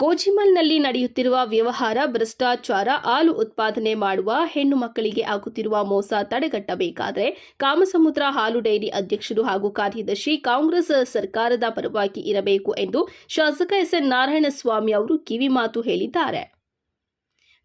ಕೋಚಿಮಲ್ನಲ್ಲಿ ನಡೆಯುತ್ತಿರುವ ವ್ಯವಹಾರ, ಭ್ರಷ್ಟಾಚಾರ, ಹಾಲು ಉತ್ಪಾದನೆ ಮಾಡುವ ಹೆಣ್ಣು ಮಕ್ಕಳಿಗೆ ಆಗುತ್ತಿರುವ ಮೋಸ ತಡೆಗಟ್ಟಬೇಕಾದರೆ ಕಾಮಸಮುದ್ರ ಹಾಲು ಡೈರಿ ಅಧ್ಯಕ್ಷರು ಹಾಗೂ ಕಾರ್ಯದರ್ಶಿ ಕಾಂಗ್ರೆಸ್ ಸರ್ಕಾರದ ಪರವಾಗಿ ಇರಬೇಕು ಎಂದು ಶಾಸಕ ಎಸ್ಎನ್ ನಾರಾಯಣಸ್ವಾಮಿ ಅವರು ಕಿವಿಮಾತು ಹೇಳಿದ್ದಾರೆ.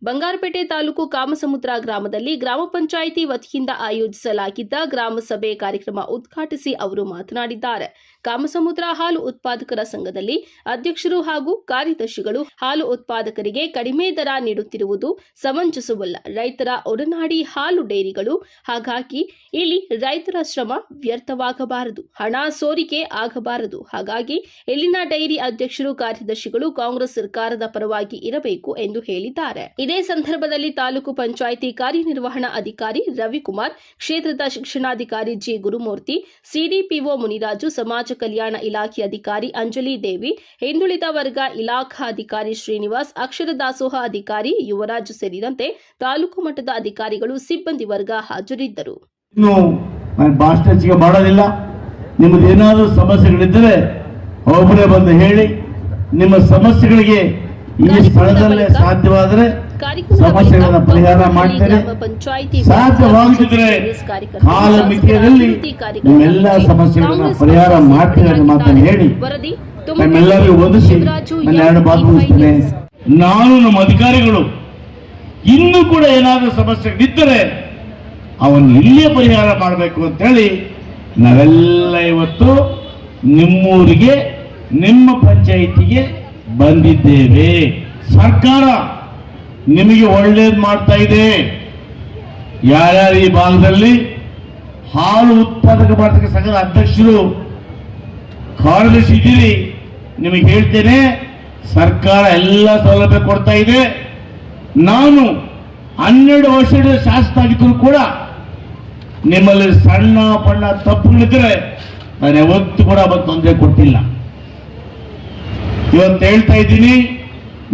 ಬಂಗಾರಪೇಟೆ ತಾಲೂಕು ಕಾಮಸಮುದ್ರ ಗ್ರಾಮದಲ್ಲಿ ಗ್ರಾಮ ಪಂಚಾಯಿತಿ ವತಿಯಿಂದ ಆಯೋಜಿಸಲಾಗಿದ್ದ ಗ್ರಾಮ ಸಭೆ ಕಾರ್ಯಕ್ರಮ ಉದ್ಘಾಟಿಸಿ ಅವರು ಮಾತನಾಡಿದ್ದಾರೆ. ಕಾಮಸಮುದ್ರ ಹಾಲು ಉತ್ಪಾದಕರ ಸಂಘದಲ್ಲಿ ಅಧ್ಯಕ್ಷರು ಹಾಗೂ ಕಾರ್ಯದರ್ಶಿಗಳು ಹಾಲು ಉತ್ಪಾದಕರಿಗೆ ಕಡಿಮೆ ದರ ನೀಡುತ್ತಿರುವುದು ಸಮಂಜಸವಲ್ಲ. ರೈತರ ಒಡನಾಡಿ ಹಾಲು ಡೈರಿಗಳು ಹಾಗಾಗಿ ಇಲ್ಲಿ ರೈತರ ಶ್ರಮ ವ್ಯರ್ಥವಾಗಬಾರದು. ಹಣ ಸೋರಿಕೆ ಆಗಬಾರದು. ಹಾಗಾಗಿ ಇಲ್ಲಿನ ಡೈರಿ ಅಧ್ಯಕ್ಷರು, ಕಾರ್ಯದರ್ಶಿಗಳು ಕಾಂಗ್ರೆಸ್ ಸರ್ಕಾರದ ಪರವಾಗಿ ಇರಬೇಕು ಎಂದು ಹೇಳಿದ್ದಾರೆ. ಇದೇ ಸಂದರ್ಭದಲ್ಲಿ ತಾಲೂಕು ಪಂಚಾಯಿತಿ ಕಾರ್ಯನಿರ್ವಹಣಾ ಅಧಿಕಾರಿ ರವಿಕುಮಾರ್ ಕ್ಷೇತ್ರದ ಶಿಕ್ಷಣಾಧಿಕಾರಿ ಜಿ ಗುರುಮೂರ್ತಿ ಸಿಡಿಪಿಒ ಮುನಿರಾಜು ಸಮಾಜ ಕಲ್ಯಾಣ ಇಲಾಖೆ ಅಧಿಕಾರಿ ಅಂಜಲಿ ದೇವಿ ಹಿಂದುಳಿದ ವರ್ಗ ಇಲಾಖಾ ಅಧಿಕಾರಿ ಶ್ರೀನಿವಾಸ್ ಅಕ್ಷರ ದಾಸೋಹ ಅಧಿಕಾರಿ ಯುವರಾಜ್ ಸೇರಿದಂತೆ ತಾಲೂಕು ಮಟ್ಟದ ಅಧಿಕಾರಿಗಳು ಸಿಬ್ಬಂದಿ ವರ್ಗ ಹಾಜರಿದ್ದರು. ನಿಮ್ಮದೇನಾದರೂ ಸಮಸ್ಯೆಗಳಿದ್ದರೆ ಒಬ್ಬರೇ ಬಂದು ಹೇಳಿ. ನಿಮ್ಮ ಸಮಸ್ಯೆಗಳಿಗೆ ಈ ಸ್ಥಳದಲ್ಲೇ ಸಾಧ್ಯವಾದರೆ ಸಮಸ್ಯೆಗಳನ್ನ ಪರಿಹಾರ ಮಾಡ್ತೇನೆ. ಸಾಧ್ಯವಾಗದಿದ್ರೆ ಕಾಲ ಮಿತಿಯಲ್ಲಿ ನಿಮ್ಮೆಲ್ಲ ಸಮಸ್ಯೆಗಳನ್ನ ಪರಿಹಾರ ಮಾಡ್ತೇನೆ ಅನ್ನೋ ಮಾತನ್ನು ಹೇಳಿ ನಮ್ಮೆಲ್ಲರಿಗೂ ಒದಿಸಿ ನನ್ನ ಎರಡು ಭಾಗವಹಿಸ್ತೇನೆ ನಾನು ನಮ್ಮ ಅಧಿಕಾರಿಗಳು ಇನ್ನೂ ಕೂಡ ಏನಾದರೂ ಸಮಸ್ಯೆಗಳಿದ್ದರೆ ಅವನು ಇಲ್ಲೇ ಪರಿಹಾರ ಮಾಡಬೇಕು ಅಂತೇಳಿ ನಾವೆಲ್ಲ ಇವತ್ತು ನಿಮ್ಮೂರಿಗೆ ನಿಮ್ಮ ಪಂಚಾಯಿತಿಗೆ ಬಂದಿದ್ದೇವೆ. ಸರ್ಕಾರ ನಿಮಗೆ ಒಳ್ಳೇದು ಮಾಡ್ತಾ ಇದೆ. ಯಾರ್ಯಾರು ಈ ಭಾಗದಲ್ಲಿ ಹಾಲು ಉತ್ಪಾದಕ ಮಾಡ್ತಕ್ಕ ಸಂಘದ ಅಧ್ಯಕ್ಷರು ಕಾರ್ಯದರ್ಶಿ ಇದ್ದೀರಿ, ನಿಮಗೆ ಹೇಳ್ತೇನೆ, ಸರ್ಕಾರ ಎಲ್ಲ ಸೌಲಭ್ಯ ಕೊಡ್ತಾ ಇದೆ. ನಾನು ಹನ್ನೆರಡು ವರ್ಷದ ಶಾಸಕ ಆಗಿದ್ರು ಕೂಡ ನಿಮ್ಮಲ್ಲಿ ಸಣ್ಣ ಪಣ್ಣ ತಪ್ಪುಗಳಿದ್ರೆ ನಾನು ಯಾವತ್ತು ಕೂಡ ಅವತ್ತು ತೊಂದರೆ ಕೊಟ್ಟಿಲ್ಲ. ಇವತ್ತು ಹೇಳ್ತಾ ಇದ್ದೀನಿ,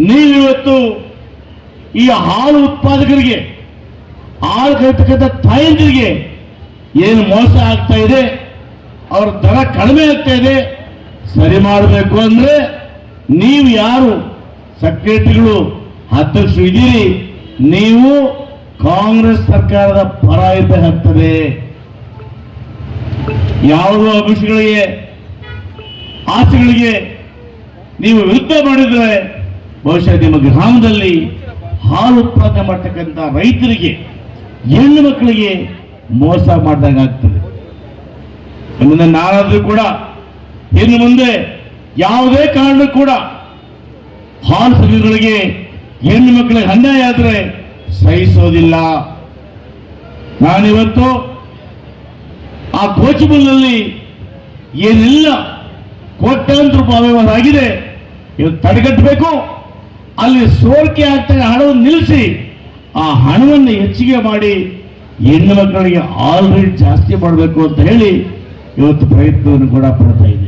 ನೀವಿವತ್ತು ಈ ಹಾಲು ಉತ್ಪಾದಕರಿಗೆ, ಹಾಲು ಕರಿತಕ್ಕಂಥ ತಾಯಂದಿರಿಗೆ ಏನು ಮೋಸ ಆಗ್ತಾ ಇದೆ, ಅವ್ರ ದರ ಕಡಿಮೆ ಆಗ್ತಾ ಇದೆ, ಸರಿ ಮಾಡಬೇಕು ಅಂದ್ರೆ ನೀವು ಯಾರು? ಸೆಕ್ರೆಟರಿಗಳು ಅಧ್ಯಕ್ಷರು ಇದ್ದೀರಿ, ನೀವು ಕಾಂಗ್ರೆಸ್ ಸರ್ಕಾರದ ಪರ ಇರಬೇಕಾಗ್ತದೆ ಯಾವುದೋ ಅಂಶಗಳಿಗೆ ಆಸೆಗಳಿಗೆ ನೀವು ವಿರುದ್ಧ ಮಾಡಿದ್ರೆ, ಬಹುಶಃ ನಿಮ್ಮ ಗ್ರಾಮದಲ್ಲಿ ಹಾಲು ಉತ್ಪಾದನೆ ಮಾಡ್ತಕ್ಕಂಥ ರೈತರಿಗೆ ಹೆಣ್ಣು ಮಕ್ಕಳಿಗೆ ಮೋಸ ಮಾಡಿದಾಗ ಆಗ್ತದೆ ನಾನಾದ್ರೂ ಕೂಡ ಇನ್ನು ಮುಂದೆ ಯಾವುದೇ ಕಾರಣಕ್ಕೂ ಕೂಡ ಹಾಲು ಸಂಘಗಳಿಗೆ ಹೆಣ್ಣು ಮಕ್ಕಳಿಗೆ ಅನ್ಯಾಯ ಆದರೆ ಸಹಿಸೋದಿಲ್ಲ. ನಾನಿವತ್ತು ಆ ಕೋಚಿಬಲ್ನಲ್ಲಿ ಏನೆಲ್ಲ ಕೋಟ್ಯಾಂತರ ರೂಪಾಯಿ ಅವ್ಯವಹಾರ ಆಗಿದೆ ಇವತ್ತು ತಡೆಗಟ್ಟಬೇಕು. ಅಲ್ಲಿ ಸೋರಿಕೆ ಆಗ್ತದೆ ಹಣವನ್ನು ನಿಲ್ಲಿಸಿ ಆ ಹಣವನ್ನು ಹೆಚ್ಚಿಗೆ ಮಾಡಿ ಹೆಣ್ಣು ಮಕ್ಕಳಿಗೆ ಆಲ್ರೆಡಿ ಜಾಸ್ತಿ ಮಾಡಬೇಕು ಅಂತ ಹೇಳಿ ಇವತ್ತು ಪ್ರಯತ್ನವನ್ನು ಕೂಡ ಪಡ್ತಾ ಇದೆ